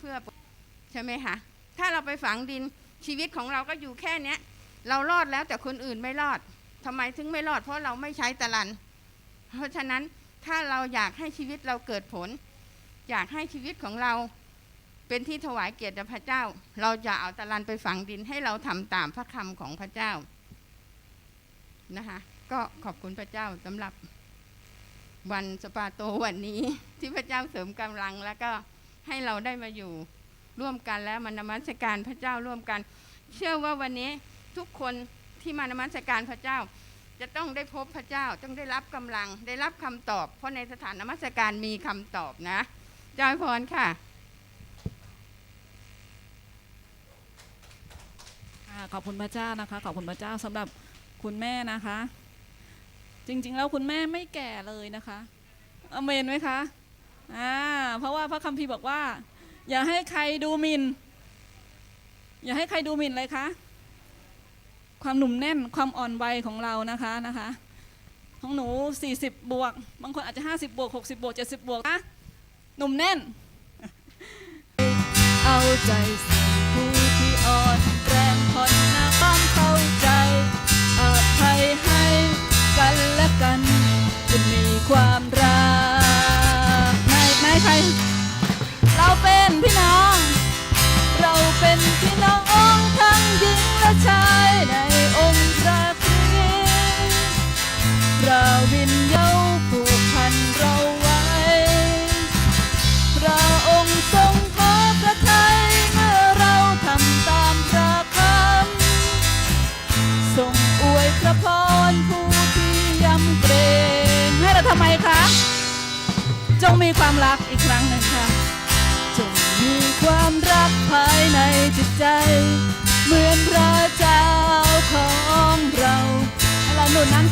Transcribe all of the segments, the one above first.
เพื่อใช่ไหมคะถ้าเราไปฝังดินชีวิตของเราก็อยู่แค่เนี้ย เรารอดแล้วแต่คนอื่นไม่รอดทำไมถึงไม่รอด เพราะเราไม่ใช้ตะลัน เพราะฉะนั้นถ้าเราอยากให้ชีวิตเราเกิดผล อยากให้ชีวิตของเราเป็นที่ถวายเกียรติพระเจ้า เราจะเอาตะลันไปฝังดินให้เราทำตามพระคำของพระเจ้านะคะก็ขอบคุณพระเจ้าสำหรับวันสปาโตวันนี้ที่พระเจ้าเสริมกำลังแล้วก็ ให้เราได้มาอยู่ร่วมกันแล้วมานมัสการพระเจ้าร่วมกัน เชื่อว่าวันนี้ทุกคนที่มานมัสการพระเจ้า จะต้องได้พบพระเจ้าต้องได้รับกำลังได้รับคำตอบ เพราะในสถานนมัสการมีคำตอบนะจอยพรค่ะค่ะขอบคุณพระเจ้านะคะ ขอบคุณพระเจ้าสำหรับคุณแม่นะคะ จริงๆแล้วคุณแม่ไม่แก่เลยนะคะอเมนไหมคะ อ่าเพราะว่าพระคัมภีร์บอกว่า อย่าให้ใครดูหมิน่น อย่าให้ใครดูหมิ่นเลยคะความหนุ่มแน่นความอ่อนวัยของเรานะคะนะคะของหนู 40 บวก บางคนอาจจะ 50 บวก 60 บวก 70 บวกนะหนุ่มแน่น เอาใจ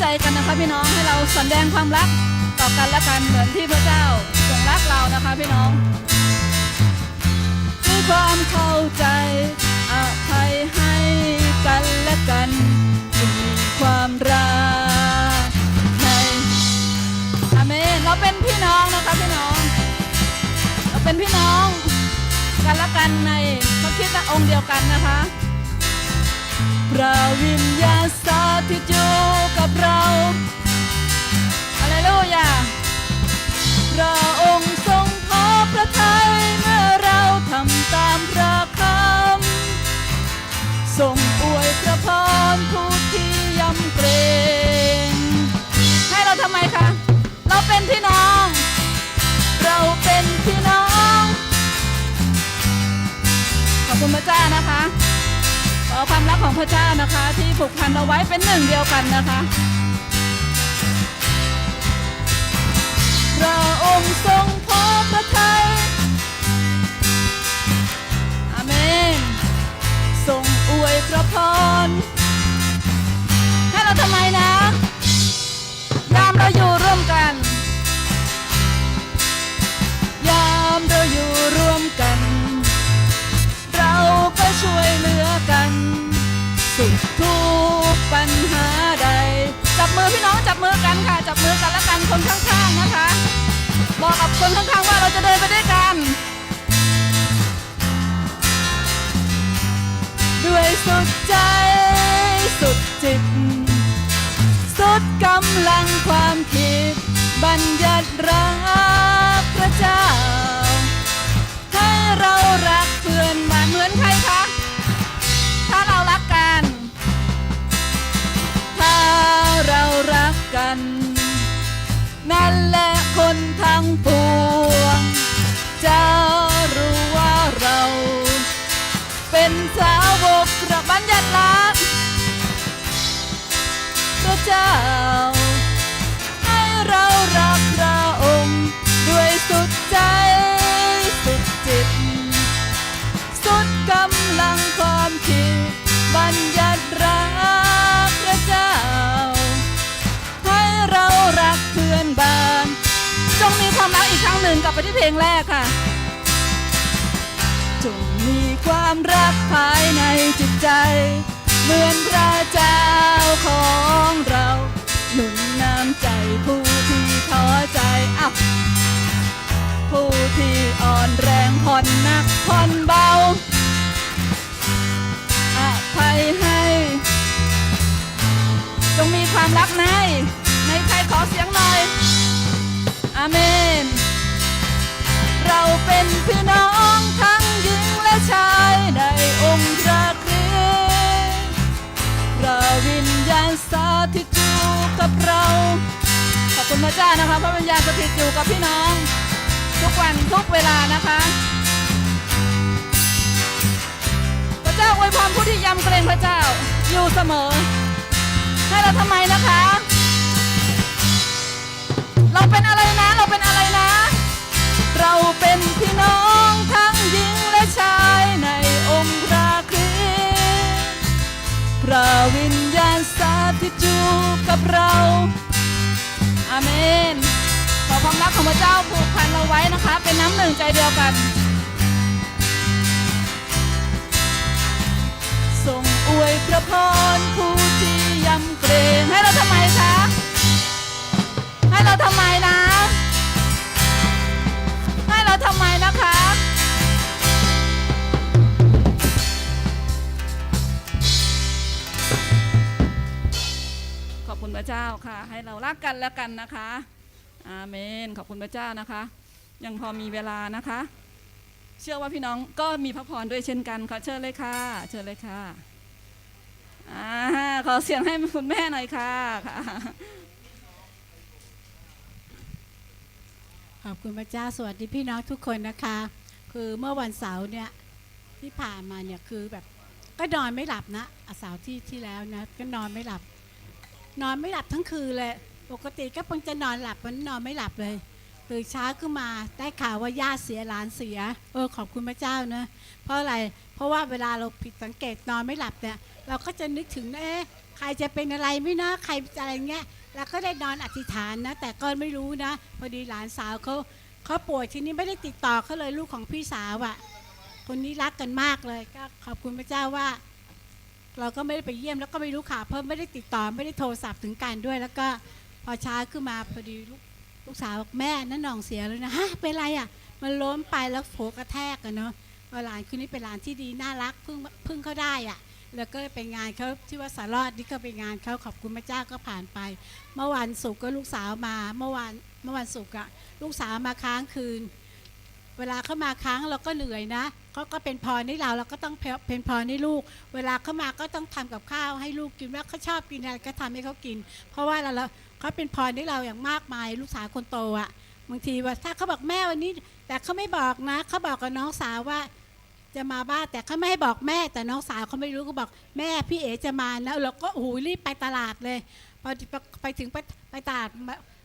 ใจกันนะคะพี่น้องให้เราแสดงความรักต่อกันและกันเหมือนที่พระเจ้าทรงรักเรานะคะพี่น้องด้วยความเข้าใจอภัยให้กันและกันจะมีความรักในอาเมนเราเป็นพี่น้องนะคะพี่น้อง เราเป็นพี่น้องกันและกันในพระคิดองค์เดียวกันนะคะ พระวิญญาณสถิตอยู่กับเราอะไรลูยาพระองค์ทรงพอพระทัยเมื่อเราทำตามพระคำทรงอวยพระพรผู้ที่ยำเกรง ความรักของพระเจ้านะคะ ที่ผูกพันเราไว้เป็นหนึ่งเดียวกันนะคะพระองค์ทรงพอพระทัยอาเมน ทรงอวยพระพร คนข้างๆนะคะ บอกกับคนข้างๆว่าเราจะเดินไปด้วยกันด้วยสุดใจ สุดจิต สุดกำลังความคิด บัญญัติรักพระเจ้า ให้เรารัก ทั้งปวงจะรู้ว่าเรา เป็นสาวกพระบัญญัติรักพระเจ้า งแรกค่ะ จงมีความรักภายในจิตใจ เหมือนพระเจ้าของเรา หนุนน้ำใจผู้ที่ท้อใจอ้าวผู้ที่อ่อนแรงผ่อนหนักผ่อนเบาอภัยให้จงมีความรักในในใครขอเสียงหน่อยอาเมน เราเป็นพี่น้องทั้งหญิงและชายในองค์พระคริสต์พระวิญญาณสถิตอยู่กับเรา ขอบคุณพระเจ้านะคะพระวิญญาณสถิตอยู่กับพี่น้อง ทุกวันทุกเวลานะคะ พระเจ้าอวยพรผู้ที่ยำเกรงพระเจ้าอยู่เสมอ ให้เราทำไมนะคะ เราเป็นอะไรนะเราเป็นอะไร เราเป็นพี่น้องทั้งหญิงและชายในองค์พระคริสต์พระวิญญาณสถิตอยู่กับเรา อาเมน ขอความรักของพระเจ้าผูกพันเราไว้นะคะ เป็นน้ำหนึ่งใจเดียวกันทรงอวยพระพรผู้ที่ยำเกรงให้เราทำไมคะ ให้เราทำไมนะ ระเจ้าค่ะ ให้เรารักกันแล้วกันนะคะ อาเมน ขอบคุณพระเจ้านะคะ ยังพอมีเวลานะคะ เชื่อว่าพี่น้องก็มีพระพรด้วยเช่นกันขอเชิญเลยค่ะ เชิญเลยค่ะอ่าขอเสียงให้คุณแม่หน่อยค่ะค่ะขอบคุณพระเจ้าสวัสดีพี่น้องทุกคนนะคะ คือเมื่อวันเสาร์เนี่ยที่ผ่านมาเนี่ยคือแบบก็นอนไม่หลับนะอะเสาร์ที่ที่แล้วนะก็นอนไม่หลับ นอนไม่หลับทั้งคืนเลย ปกติก็เพิ่งจะนอนหลับมันนอนไม่หลับเลยตื่นเช้าขึ้นมาได้ข่าวว่าญาติเสียหลานเสีย เออขอบคุณพระเจ้านะเพราะอะไรเพราะว่าเวลาเราผิดสังเกตนอนไม่หลับเนี่ยเราก็จะนึกถึงเอ๊ะใครจะเป็นอะไรไม่นะใครอะไรเงี้ยแล้วก็ได้นอนอธิษฐานนะ แต่ก็ไม่รู้นะ พอดีหลานสาวเขาเขาป่วยทีนี้ไม่ได้ติดต่อเขาเลยลูกของพี่สาวอะ่ะ คนนี้รักกันมากเลยก็ขอบคุณพระเจ้าว่า เราก็ไม่ได้ไปเยี่ยมแล้วก็ไม่รู้ข่าวเพิ่มไม่ได้ติดต่อไม่ได้โทรศัพท์ถึงกันด้วย แล้วก็พอเช้าขึ้นมาพอดีลูกลูกสาวบอกแม่นั่นหน่องเสียเลยนะฮะเป็นไรอะ่ะ มันล้มไปแล้วโผกระแทกกันเนาะว่าหลานคนนี้เป็นหลานที่ดีน่ารักพิ่งเพิ่งเขาได้อะแล้วก็ไปงานเขาที่ว่าสารอดนี่ก็ไปงานเขาขอบคุณพระเจ้าก็ผ่านไป เมื่อวันศุกร์ก็ลูกสาวมา เมื่อวานเมื่อวันศุกร์อะลูกสาวมาค้างคืน เวลาเข้ามาค้างเราก็เหนื่อยนะเขาก็เป็นพรให้เราเราก็ต้องเป็นพรให้ลูก เวลาเข้ามาก็ต้องทำกับข้าวให้ลูกกินแล้วเขาชอบกินอะไรก็ทำให้เขากิน เพราะว่าเราเขาเป็นพรให้เราอย่างมากมาย ลูกสาวคนโตอะบางทีว่าถ้าเขาบอกแม่วันนี้ แต่เขาไม่บอกนะเขาบอกกับน้องสาวว่าจะมาบ้านแต่เขาไม่ให้บอกแม่แต่น้องสาวเขาไม่รู้เขาบอกแม่พี่เอ๋จะมานะเราก็โอ้โหรีบไปตลาดเลยพอไปถึงไปตลาด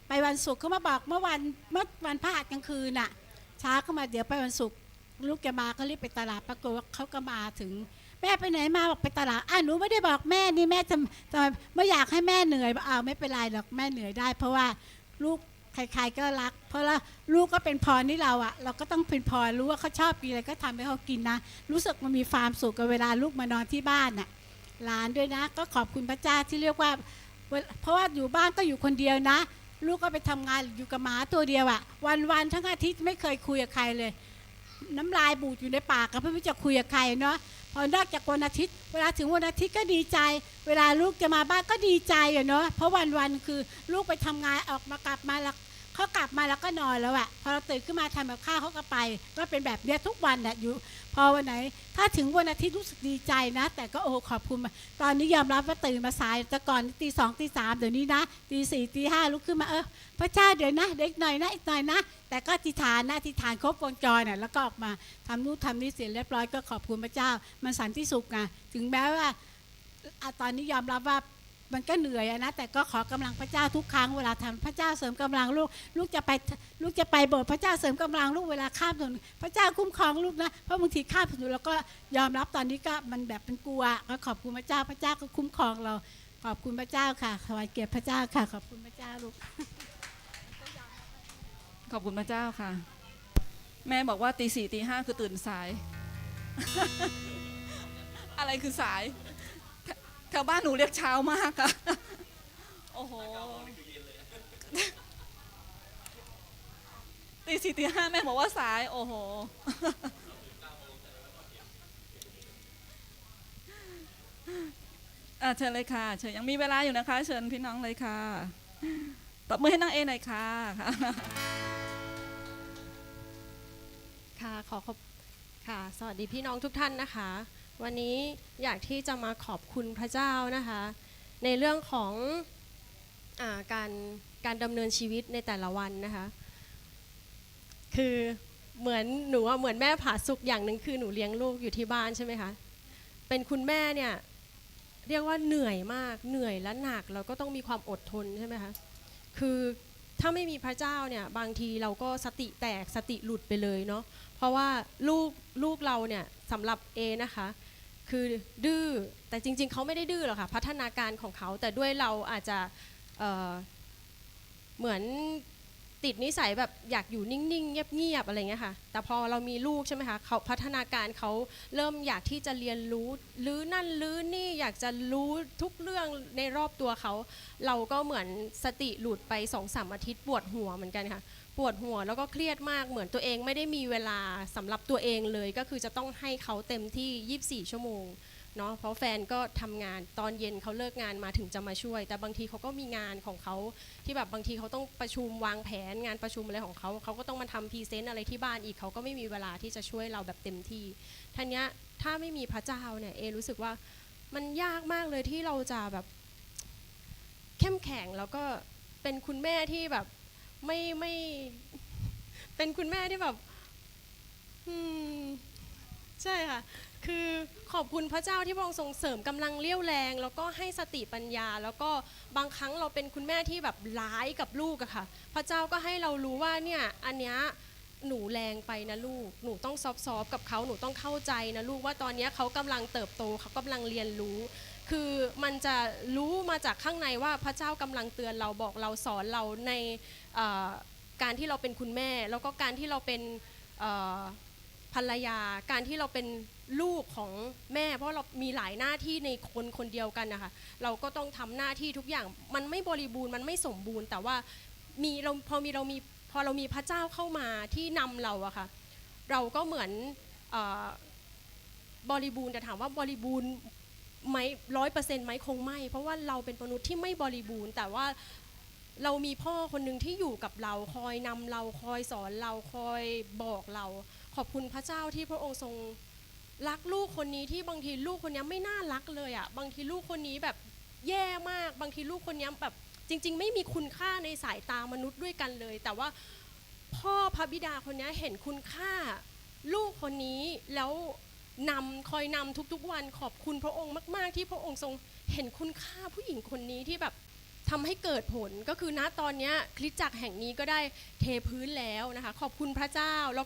ไปวันศุกร์เขามาบอกเมื่อวันเมื่อวันพฤหัสกลางคืนน่ะ ช้าเข้ามาเดี๋ยวไปวันศุกร์ลูกแกมาก็รีบไปตลาดปรากฏว่าเขาก็มาถึง แม่ไปไหนมาบอกไปตลาดอะหนูไม่ได้บอกแม่นี่แม่จะทำไมไม่อยากให้แม่เหนื่อยอ้าวไม่เป็นไรหรอกแม่เหนื่อยได้ เพราะว่าลูกใครๆก็รัก เพราะว่าลูกก็เป็นพรที่เราอะเราก็ต้องเป็นพรรู้ว่าเขาชอบกินอะไรก็ทำให้เขากินนะ รู้สึกมันมีความสุขกับเวลาลูกมานอนที่บ้านน่ะหลานด้วยนะ ก็ขอบคุณพระเจ้าที่เรียกว่า เพราะว่าอยู่บ้านก็อยู่คนเดียวนะ ลูกก็ไปทำงานอยู่กับหมาตัวเดียวอะวันวันทั้งอาทิตย์ไม่เคยคุยกับใครเลย น้ำลายบูดอยู่ในปากก็ไม่รู้จะคุยกับใครเนาะพอนอกจากวันอาทิตย์ เวลาถึงวันอาทิตย์ก็ดีใจ เวลาลูกจะมาบ้านก็ดีใจอะเนาะเพราะวันวันคือลูกไปทำงานออกมากลับมาแล้ว เขากลับมาแล้วก็นอนแล้วอะพอเราตื่นขึ้นมาทำกับข้าวเขาก็ไป ก็เป็นแบบเนี้ยทุกวันน่ะอยู่ พอวันไหน ถ้าถึงวันอาทิตย์รู้สึกดีใจนะ แต่ก็โอ้ขอบคุณตอนนี้ยอมรับว่าตื่นมาสายแต่ก่อนตีสองตีสามเดี๋ยวนี้นะตีสี่ตีห้าลุกขึ้นมาเออพระเจ้าเดี๋ยวนะเด็กหน่อยนะอีกหน่อยนะ แต่ก็อธิฐานนะอธิฐานครบวงจรน่ะแล้วก็ออกมาทำนู่นทำนี่เสร็จเรียบร้อยก็ขอบคุณพระเจ้า มันสันติสุขไงถึงแม้ว่าอตอนนี้ยอมรับว่า มันก็เหนื่อยนะแต่ก็ขอกำลังพระเจ้าทุกครั้งเวลาทำพระเจ้าเสริมกำลังลูก ลูกจะไปลูกจะไปโบสถ์พระเจ้าเสริมกำลังลูกเวลาข้ามถนนพระเจ้าคุ้มครองลูกนะเพราะบางทีข้ามถนนเราก็ยอมรับตอนนี้ก็มันแบบเป็นกลัวก็ขอบคุณพระเจ้าพระเจ้าก็คุ้มครองเรา ขอบคุณพระเจ้าค่ะถวายเกียรติพระเจ้าค่ะ ขอบคุณพระเจ้าลูกขอบคุณพระเจ้าค่ะ แม่บอกว่าตีสี่ตีห้าคือตื่นสาย อะไรคือสาย แถแถวบ้านหนูเรียกเช้ามากค่ะ โอ้โหตีสี่ตีห้าแม่บอกว่าสาย โอ้โห อะเชิญเลยค่ะ เชิญยังมีเวลาอยู่นะคะ เชิญพี่น้องเลยค่ะตบมือให้น้องเอหน่อยค่ะค่ะ ค่ะขอขอบค่ะ สวัสดีพี่น้องทุกท่านนะคะ วันนี้อยากที่จะมาขอบคุณพระเจ้านะคะ ในเรื่องของอการการดำเนินชีวิตในแต่ละวันนะคะ คือเหมือนหนูเหมือนแม่ผาสุกอย่างหนึ่งคือหนูเลี้ยงลูกอยู่ที่บ้านใช่ไหมคะเป็นคุณแม่เนี่ยเรียกว่าเหนื่อยมากเหนื่อยและหนักแล้วก็ต้องมีความอดทนใช่ไหมคะคือถ้าไม่มีพระเจ้าเนี่ยบางทีเราก็สติแตกสติหลุดไปเลยเนาะเพราะว่าลูกลูกเราเนี่ยสำหรับเอนะคะ คือดื้อแต่จริง ๆ เขาไม่ได้ดื้อหรอกค่ะ พัฒนาการของเขาแต่ด้วยเราอาจจะเเหมือน ติดนิสัยแบบอยากอยู่นิ่งๆ เงียบๆอะไรเงี้ยค่ะ แต่พอเรามีลูกใช่ไหมคะเขาพัฒนาการเขาเริ่มอยากที่จะเรียนรู้หรือนั่นหรือนี่อยากจะรู้ทุกเรื่องในรอบตัวเขา เราก็เหมือนสติหลุดไปสองสามอาทิตย์ปวดหัวเหมือนกันค่ะ ปวดหัวแล้วก็เครียดมากเหมือนตัวเองไม่ได้มีเวลาสำหรับตัวเองเลยก็คือจะต้องให้เขาเต็มที่ 24 ชั่วโมง เนาะเพราะแฟนก็ทำงานตอนเย็นเขาเลิกงานมาถึงจะมาช่วย แต่บางทีเขาก็มีงานของเขาที่แบบบางทีเขาต้องประชุมวางแผนงานประชุมอะไรของเขาเขาก็ต้องมาทำพรีเซนต์อะไรที่บ้านอีกเขาก็ไม่มีเวลาที่จะช่วยเราแบบเต็มที่ท่านเนี้ยถ้าไม่มีพระเจ้าเนี่ยเอรู้สึกว่ามันยากมากเลยที่เราจะแบบ เข้มแข็งแล้วก็เป็นคุณแม่ที่แบบไม่ไม่เป็นคุณแม่ที่แบบใช่ค่ะ คือขอบคุณพระเจ้าที่พระองค์ทรงเสริมกำลังเลี้ยวแรง แล้วก็ให้สติปัญญา แล้วก็บางครั้งเราเป็นคุณแม่ที่แบบร้ายกับลูกอะค่ะ พระเจ้าก็ให้เรารู้ว่าเนี่ยอันเนี้ยหนูแรงไปนะลูก หนูต้องซอฟต์ๆกับเขาหนูต้องเข้าใจนะลูกว่าตอนนี้เขากำลังเติบโตเขากำลังเรียนรู้ คือมันจะรู้มาจากข้างในว่าพระเจ้ากำลังเตือนเราบอกเราสอนเราในการที่เราเป็นคุณแม่ แล้วก็การที่เราเป็นภรรยา การที่เราเป็น ลูกของแม่เพราะเรามีหลายหน้าที่ในคนคนเดียวกันนะคะเราก็ต้องทำหน้าที่ทุกอย่างมันไม่บริบูรณ์มันไม่สมบูรณ์ แต่ว่ามีเราพอมีเรามีพอเรามีพระเจ้าเข้ามาที่นำเราอะค่ะเราก็เหมือนอบริบูรณ์แต่ถามว่าบริบูรณ์ไหมร้อยเปอร์เซ็นต์ไหมคงไม่ เพราะว่าเราเป็นมนุษย์ที่ไม่บริบูรณ์ แต่ว่าเรามีพ่อคนหนึ่งที่อยู่กับเราคอยนำเราคอยสอนเราคอยบอกเรา ขอบคุณพระเจ้าที่พระองค์ทรง รักลูกคนนี้ที่บางทีลูกคนนี้ไม่น่ารักเลยอะ่ะบางทีลูกคนนี้แบบแย่มาก บางทีลูกคนนี้แบบจริง ๆ ไม่มีคุณค่าในสายตามนุษย์ด้วยกันเลย แต่ว่าพ่อพระบิดาคนนี้เห็นคุณค่า ลูกคนนี้แล้วนำคอยนำทุกๆวันขอบคุณพระองค์มาก ๆ ที่พระองค์ทรงเห็นคุณค่าผู้หญิงคนนี้ที่แบบทำให้เกิดผลก็คือณตอนนี้คริสตจักรแห่งนี้ก็ได้เทพื้นแล้วนะคะ ขอบคุณพระเจ้าแล้ว